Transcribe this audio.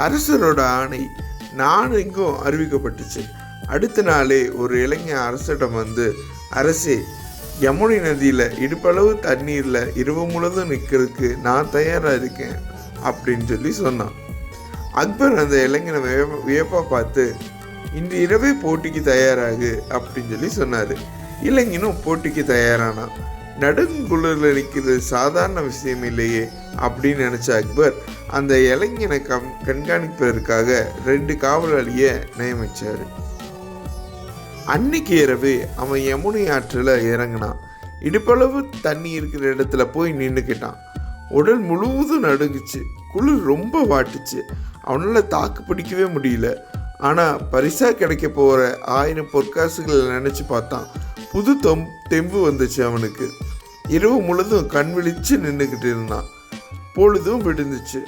அரசரோட ஆணை நாடெங்கும் அறிவிக்கப்பட்டுச்சு. அடுத்த நாளே ஒரு இளைஞன் அரசிடம் வந்து அரசே யமுனை நதியில் இடுப்பளவு தண்ணீரில் இரவு முழுதும் நிற்கிறதுக்கு நான் தயாராக இருக்கேன் அப்படின்னு சொல்லி சொன்னான். அக்பர் அந்த இளைஞனை வியப்ப வியப்பாக பார்த்து இன்று இரவே போட்டிக்கு தயாராகு அப்படின்னு சொல்லி சொன்னார். இளைஞனும் போட்டிக்கு தயாரானான். நடுங்குளிரில் நிற்கிறது சாதாரண விஷயம் இல்லையே அப்படின்னு நினச்ச அக்பர் அந்த இளைஞனை கம் கண்காணிப்பதற்காக ரெண்டு காவலாளியை நியமித்தார் அன்னைக்கு இரவு அவன் யமுனை ஆற்றில் இறங்கினான். இடுப்பளவு தண்ணி இருக்கிற இடத்துல போய் நின்றுக்கிட்டான் உடல் முழுவதும் நடுங்குச்சு குளிர் ரொம்ப வாட்டுச்சு. அவனால் தாக்கு பிடிக்கவே முடியல. ஆனால் பரிசா கிடைக்க போகிற ஆயிரம் பொற்காசுகளை நினச்சி பார்த்தான். புது தொம் தெம்பு வந்துச்சு அவனுக்கு. இரவு முழுதும் கண் விழிச்சு நின்றுக்கிட்டு இருந்தான். பொழுதும் விடுந்துச்சு